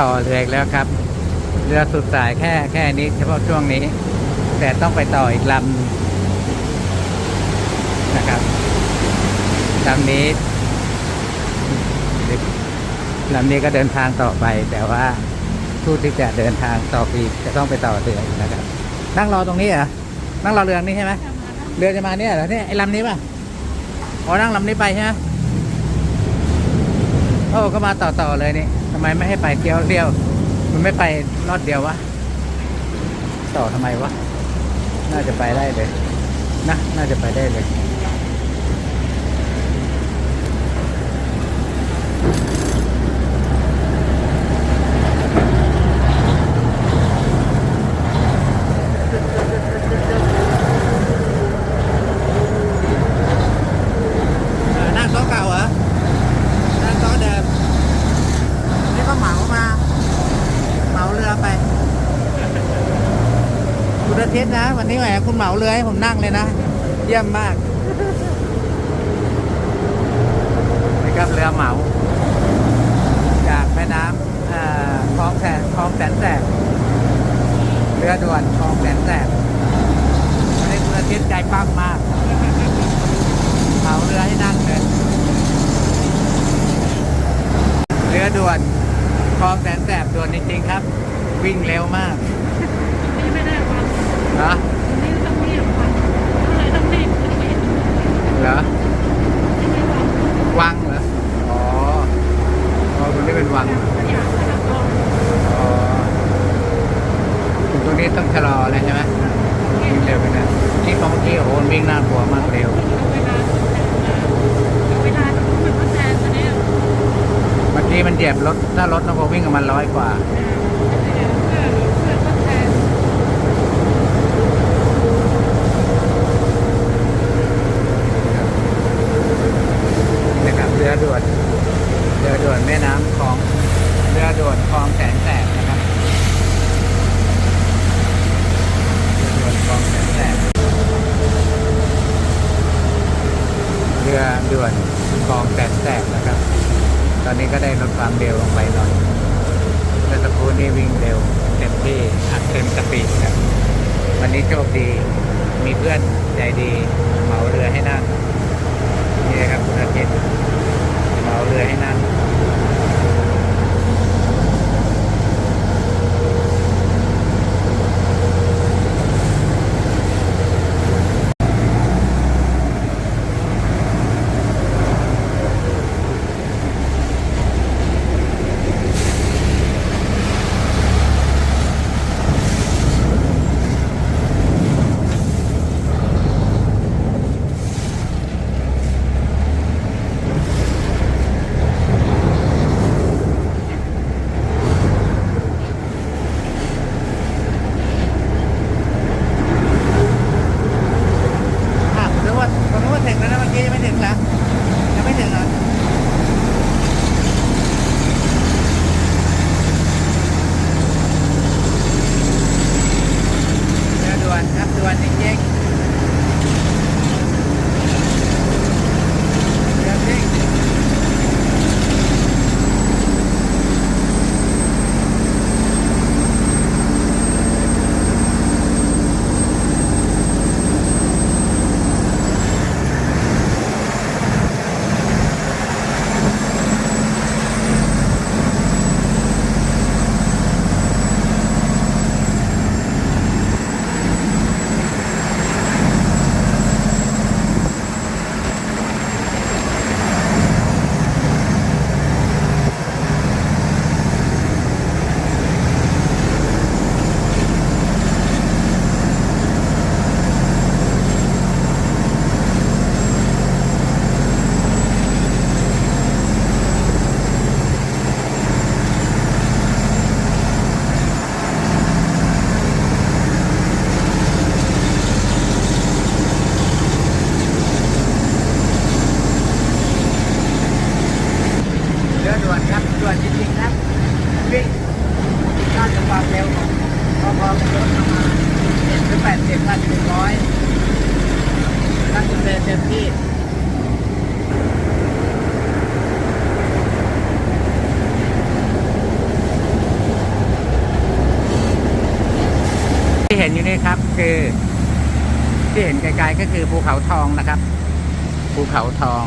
ต่อเรืออีกแล้วครับ เรือสุดสายแค่แค่นี้ เฉพาะช่วงนี้ แต่ต้องไปต่ออีกลำนะครับลำนี้ลำนี้ก็เดินทางต่อไป แต่ว่าผู้ที่จะเดินทางต่อไปอีกจะต้องไปต่อเรืออีกนะครับ นั่งรอตรงนี้เหรอนั่งรอเรือนี้ใช่ไหมเรือจะมาเนี่ยเหรอเนี่ยไอ้ลำนี้ป่ะอ๋อนั่งลำนี้ไปใช่ไหมโอ้ก็มาต่อต่อเลยนี่ ทำไมไม่ให้ไปเดี่ยวเดียว มันไม่ไปรอดเดียววะ ต่อทำไมวะ น่าจะไปได้เลย นะ น่าจะไปได้เลย เออนั่งโต๊ะเก่าเหรอ นั่งโต๊ะเดิม นี่ก็เหมามา เหมาเรือไป คุณอาทิตย์นะ วันนี้แหม คุณเหมาเรือให้ผมนั่งเลยนะ เยี่ยมมากนี่ครับเรือเหมา จากแม่น้ำเอ่อคลองแสนคลองแสนแสบเรือด่วนคลองแสนแสบวันนี้คุณอาทิตย์ใจปั้มมากเหมาเรือให้นั่งเลยเรือด่วนคลองแสนแสบด่วนจริงๆครับ วิ่งเร็วมากนี่ไม่ได้ฟังเหรอนี่ต้องเรียกฟังอะไรต้องรีบต้องรีบ เหรอไม่ได้ฟังวังเหรอ อ๋อ อ๋อตรงนี้เป็นวังอ๋อถึงตรงนี้ต้องชะลอเลยใช่ไหมวิ่งเร็วไปนะที่ของเมื่อกี้โอนวิ่งน่ากลัวมากเร็วเวลาเวลามันก็แซงมาแน่เมื่อกี้มันเหยียบรถ ถ้ารถต้องวิ่งกับมันร้อยกว่า เพื่อนเพื่อนก็แทน นะครับเรือด่วนเรือด่วนแม่น้ำคลองเรือด่วนคลองแสนแสบนะครับเรือด่วนคลองแสนแสบเรือด่วนคลองแสนแสบนะครับ ตอนนี้ก็ได้ลด ความเร็วลงไปหน่อยเมื่อสักครู่นี้วิ่งเร็ว เต็มที่อัดเต็มสปีดครับ วันนี้โชคดี มีเพื่อนใจดีเหมาเรือให้นั่งนี่ครับคุณอาทิตย์เหมาเรือให้นั่ง ไกลๆก็คือภูเขาทองนะครับ ภูเขาทอง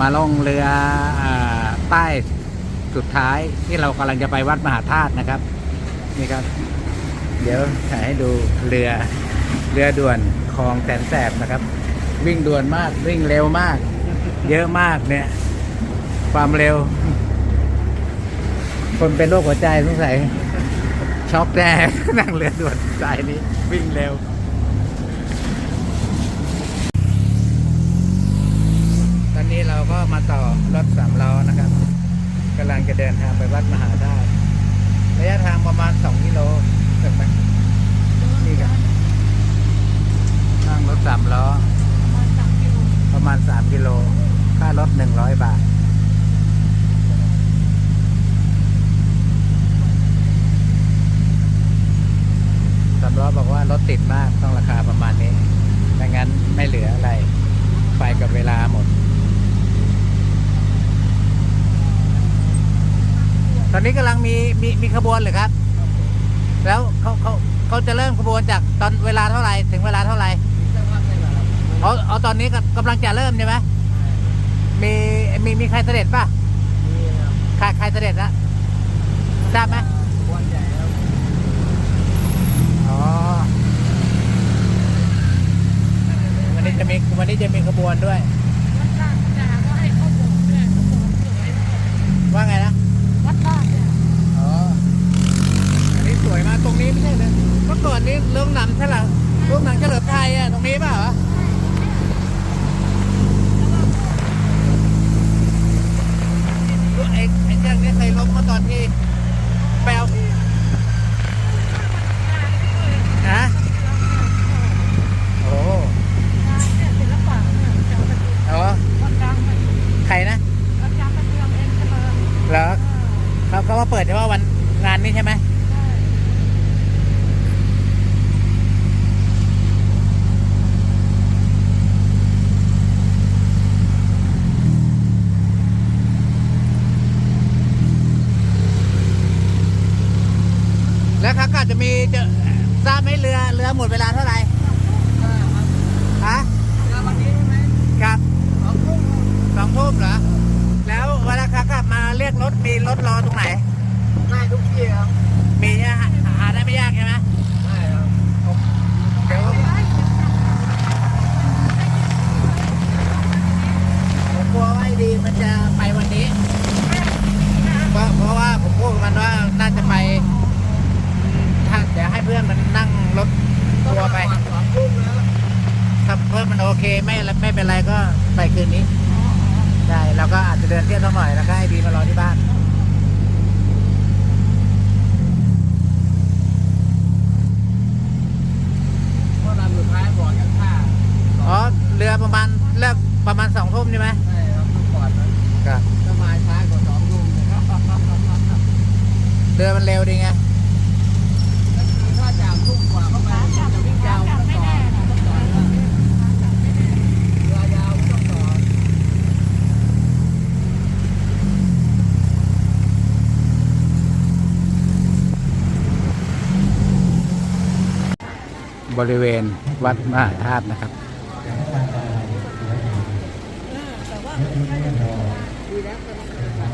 มาล่องเรืออใต้สุดท้ายที่เรากำลังจะไปวัดมหาธาตุนะครับ นี่ครับ เดี๋ยวถ่ายให้ดูเรือเรือด่วนคลองแสนแสบนะครับ วิ่งด่วนมากวิ่งเร็วมาก เยอะมากเนี่ย ความเร็ว คนเป็นโรคหัวใจสงสัยช็อกแน่นั่งเรือด่วนสายนี้วิ่งเร็ว ตอนนี้เราก็ มาต่อรถสามล้อนะครับกำลังจะเดินทางไปวัดมหาธาตุระยะทางประมาณ2กิโลถึงไหมนี่ครับนั่งรถสามล้อ ประมาณสามกิโลประมาณ3กิโลค่ารถ100บาทสำล้อบอกว่ารถติดมากต้องราคาประมาณนี้ไม่งั้นไม่เหลืออะไร ไปกับเวลาหมด อนนี้กำลังมีมีมีขบวนเหรือครับ แล้วเขาเขาเขาจะเริ่มขบวนจากตอนเวลาเท่าไหร่ถึงเวลาเท่าไหร่เอาเอาตอนนี้ก็กำลังจะเริ่มใช่ไหมมีมีมีใครเสด็จป่ะใครใครเสด็จละทราบไหมอ๋อวันนี้จะมีวันนี้จะมีขบวนด้วยวัดลาดจะหาว่าให้เข้าโบสถ์ด้วยเข้าโบสถ์สวยว่าไงนะ วัดลาดเนี่ย อ๋อ อันนี้ส วยมากตรงนี้ไม่ใช่เลยเมื่อก่อนนี้เรื่องหนังใช่หรอเรื่องหนังเฉลิมไทยอะตรงนี้เปล่าวะไอ้ไอ้เจ้านี้เคยล้มมาตอนที่แปลวฮะโอ้ งานเนี่ยศิลปะเนี่ยจะเป็น อ๋อ วัดดังเลย ใครนะ วัดดังเป็นเมืองเองเจริญ เหรอเขาเขามาเปิดเฉพาะวันงานนี้ใช่ไหม ใช่ แล้วเขาก็อาจจะ มีจะทราบไหมเรือเรือหมดเวลาเท่าไหร่ฮะวันนี้ใช่ไหมครับสองทุ่มสองทุ่มเหรอ แล้วเวลาขากลับมาเรียกรถมีรถรอตรงไหนได้ทุกที่ครับ มีเนี่ยหาหาได้ไม่ยากใช่ไหม ได้ครับ เดี๋ยวผมกลัวว่าไอ้ดีมันจะไปวันนี้ เพราะเพราะว่าผมพูดกับมันว่าน่าจะไปถ้าเดี๋ยวให้เพื่อนมันนั่งรถทัวร์ไป สองทุ่มแล้ว ถ้าเพื่อนมันโอเคไม่ไม่เป็น ไรก็ไปคืนนี้ใช่เราก็อาจจะเดินเที่ยวสักหน่อยแล้วก็ให้บีมารอที่บ้านเพราะลำสุดท้ายบอกกันท่าอ๋อเรือประมาณเลิกประมาณสองทุ่มใช่ไหมใช่ครับทุกก่อนนะครับถ้ามาช้ากว่าสองทุ่มเนี่ยก็เรือมันเร็วดีไง คือถ้าจากทุ่มกว่าเข้าไปจะวิ่งยาวไม่ต้องต่อต้องต่อเรือยาวไม่ต้องต่อ บริเวณวัดมหาธาตุนะครับ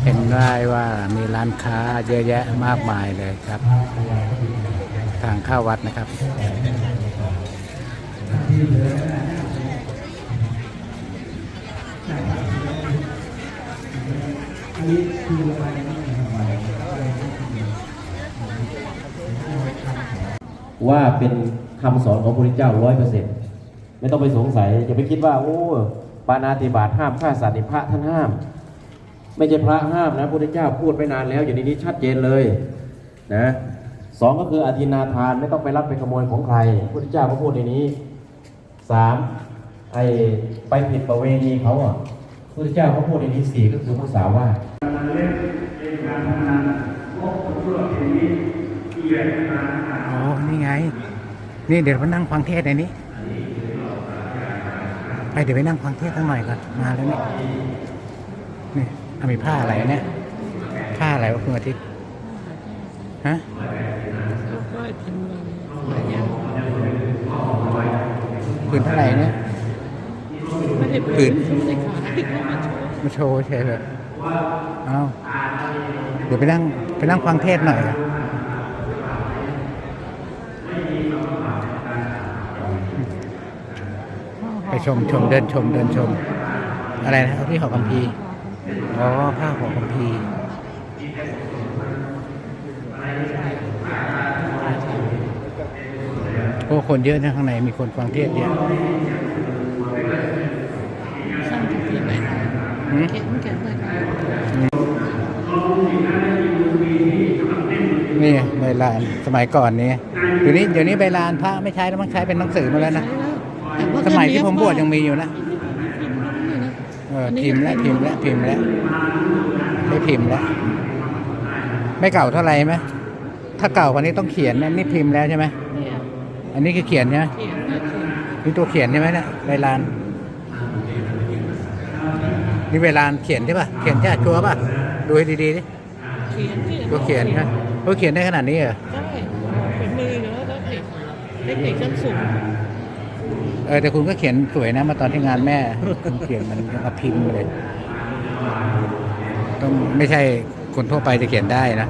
เห็นได้ว่ามีร้านค้าเยอะแยะมากมายเลยครับ ทางเข้าวัดนะครับว่าเป็น คำสอนของพระพุทธเจ้าร้อยเปอร์เซ็นต์ไม่ต้องไปสงสัยอย่าไปคิดว่า โอ้ปานาติบาตห้ามฆ่าสัตว์นี่พระท่านห้าม ไม่ใช่พระห้ามนะพระพุทธเจ้าพูดไปนานแล้ว อย่างนี้ชัดเจนเลยนะสองก็คืออธินาทานไม่ต้องไปรับไปขโมยของใครพระพุทธเจ้าก็พูดในนี้สามไอไปผิดประเวณีเขาอะพระพุทธเจ้าก็พูดในนี้สี่ก็คือมุสาว่าทอ๋อนี่ไง นี่เดี๋ยวมานั่งฟังเทศในนี้ไปเดี๋ยวไปนั่งฟังเทศสักหน่อยก่อนมาแล้วนี่นี่เอามีผ้าอะไรเนี่ยผ้าอะไรวะคุณอาทิตย์ฮะผืนเท่าไหร่เนี่ยไม่ได้ผืนม่ได้ขายมาโชว์มาโชว์เฉยเลยเอาเดี๋ยวไปนั่งไปนั่งฟังเทศหน่อย ไปชมชมเดินชมเดินชม อะไรนะเอาที่หอคัมภีร์อ๋อผ้าหอคัมภีร์โอ้คนเยอะนะข้างในมีคนฟังเทศน์เยอะช่างที่ไหนหืมเข็นเข็นไปไหนนี่ใบลานสมัยก่อนนี้เดี๋ยวนี้เดี๋ยวนี้ใบลานพระไม่ใช้แล้วมันใช้เป็นหนังสือมาแล้วนะ สมัยที่ผมบวชยังมีอยู่นะเออพิมพ์แล้วพิมพ์แล้วพิมพ์แล้วได้พิมพ์แล้ว ไม่เก่าเท่าไหร่ไหมถ้าเก่ากว่านี้ต้องเขียนนะนี่พิมพ์แล้วใช่ไหมเนี่ยอันนี้คือเขียนใช่ไหมเขียนเนี่ยเขียนนี่ตัวเขียนใช่ไหมเนี่ยใบลานนี่ใบลานเขียนใช่ป่ะ เขียนใช่ชัวร์ป่ะ ดูให้ดีๆดิเขียนเขียนตัวเขียนใช่ไหมตัวเขียนได้ขนาดนี้เหรอ ใช่เป็นมือแล้วแล้วเอกเทคนิคชั้นสูง เออแต่คุณก็เขียนสวยนะ มาตอนที่งานแม่คุณเขียนมันมาพิมพ์เลย ต้องไม่ใช่คนทั่วไปจะเขียนได้นะ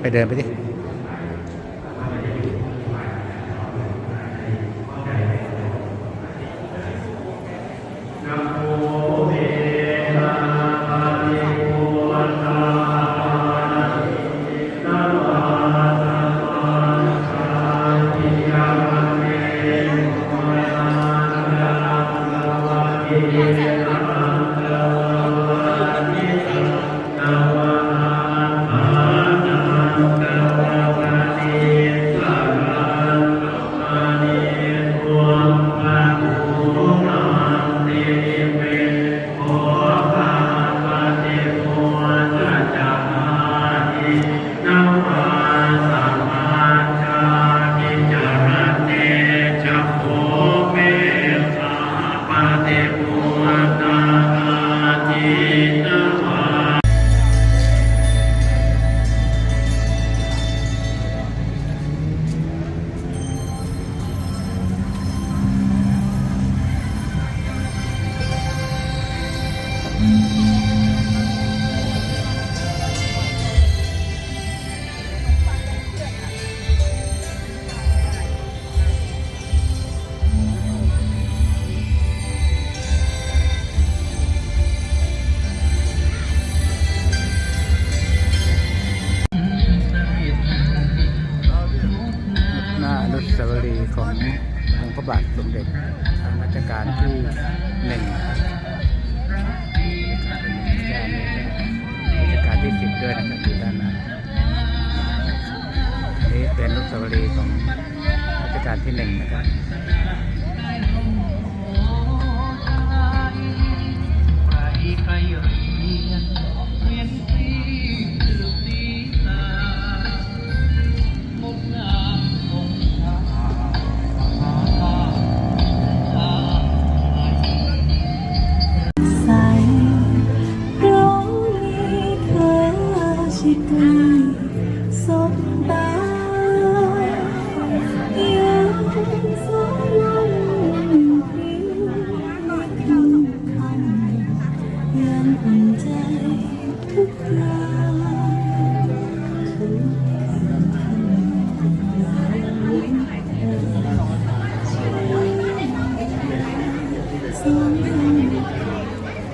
ไปเดินไปดิ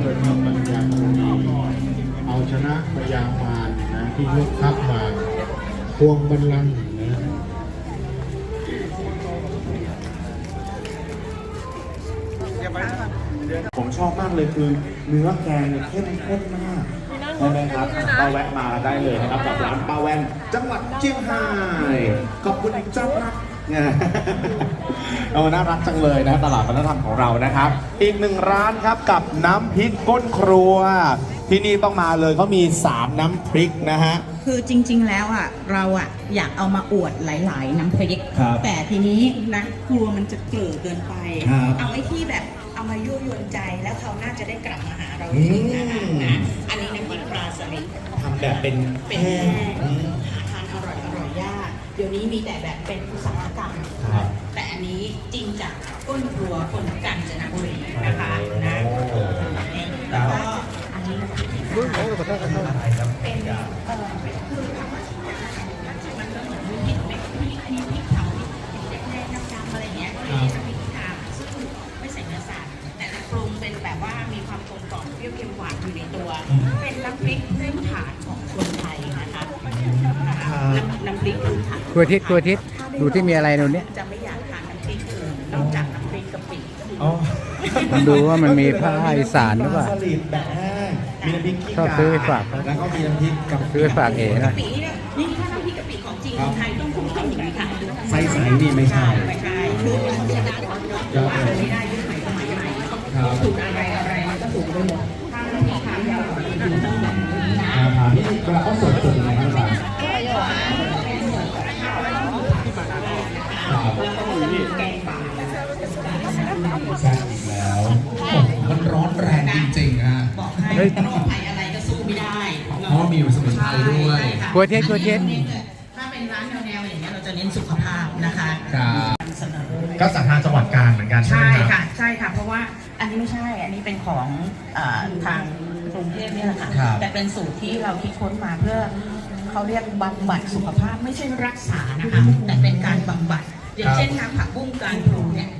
เพื่อทำปัญญาของเราเอาชนะพยามารนะที่ยกทัพมาทวงบัลลังก์นะผมชอบมากเลยคือเนื้อแกงเนี่ยเข้มข้นมากใช่ไหมครับก็แวะมาได้เลยนะครับกับร้านป้าแว่นจังหวัดเชียงรายขอบคุณอีกเจ้าครับ เออน่ารักจังเลยนะตลาดวัฒนธรรมของเรานะครับ อีกหนึ่งร้านครับกับน้ำพริกก้นครัว ที่นี่ต้องมาเลยเขามี 3 น้ำพริกนะฮะ คือจริง ๆ แล้วอะเราอะอยากเอามาอวดหลาย ๆ น้ำพริก ครับแต่ทีนี้นะกลัวมันจะเกลือเกินไป ครับ เอาไว้ที่แบบเอามายั่วยวนใจแล้วเขาน่าจะได้กลับมาหาเราอีกนะคะอืมนะอันนี้น้ำพริกปลาสลิดทำแบบเป็นเป็นแห้แห้งงอืมหา เดี๋ยวนี้มีแต่แบบเป็นอุตสาหกรรม ครับ แต่อันนี้จริงจากก้นครัวคนกาญจนบุรีนะคะนะแล้วก็อันนี้น้ำพริกที่เป็นเอ่อเป็นคือผักมันก็เหมือนมีเห็ดเม็ดพริกมีพริกเผาพริกแดงๆดำๆอะไรอย่างเงี้ยมีน้ำพริกที่ทานซึ่งไม่ใส่เนื้อสัตว์แต่จะปรุงเป็นแบบว่ามีความกลมกล่อมเปรี้ยวเค็มหวานอยู่ในตัว เป็นน้ำพริก ครัวทิศครัวทิศดูที่มีอะไรตรงนี้จะไม่อยากทานน้ำพริกอื่นนอกจากน้ำพริกกะปิอ๋อมันดูว่ามันมีผ้าอีสานหรือเปล่าสลิดแบบแห้งมีน้ำพริกขี้ชอบกาซื้อไปฝากเขาแล้วก็มีน้ำพริกกับซื้อไปฝากเอ๋หน่อยกะปินี่นะนี่ถ้าน้ำพริกกะปิของจริงคนไทยต้องคุ้มต้องอย่างนี้ค่ะใสๆนี่ไม่ใช่ไม่ใช่คือเป็นคนชนะว่าไม่ได้ยุคไหนสมัยไหนครับสูตรอะไรอะไรมันก็สูตรไปหมดถ้าน้ำพริกทานยาวอยู่ต้องแบบนี้นะอ่าถามนี่เวลาเขาสดสดยังไงครับอาจารย์ครับ ฮ้ยโรคภัยอะไรก็สู้ไม่ได้เพราะว่ามีสมุนไพรด้วย ใช่ค่ะกลัวเท็จกลัวเท็จถ้าเป็นร้านแนวๆอย่างเงี้ยเราจะเน้นสุขภาพนะคะครับนำเสนอ ก็สังหารจังหวัดกาญเหมือนกันใช่ใช่ไหมครับค่ะใช่ค่ะ เพราะว่าอันนี้ไม่ใช่อันนี้เป็นของเออทางกรุงเทพเนี่ยแหละค่ะครับ แต่เป็นสูตรที่เราคิดค้นมาเพื่อเขาเรียกบำบัดสุขภาพไม่ใช่รักษานะคะแต่เป็นการบำบัดอย่างเช่นทางผักบุ้งการพลูเนี่ย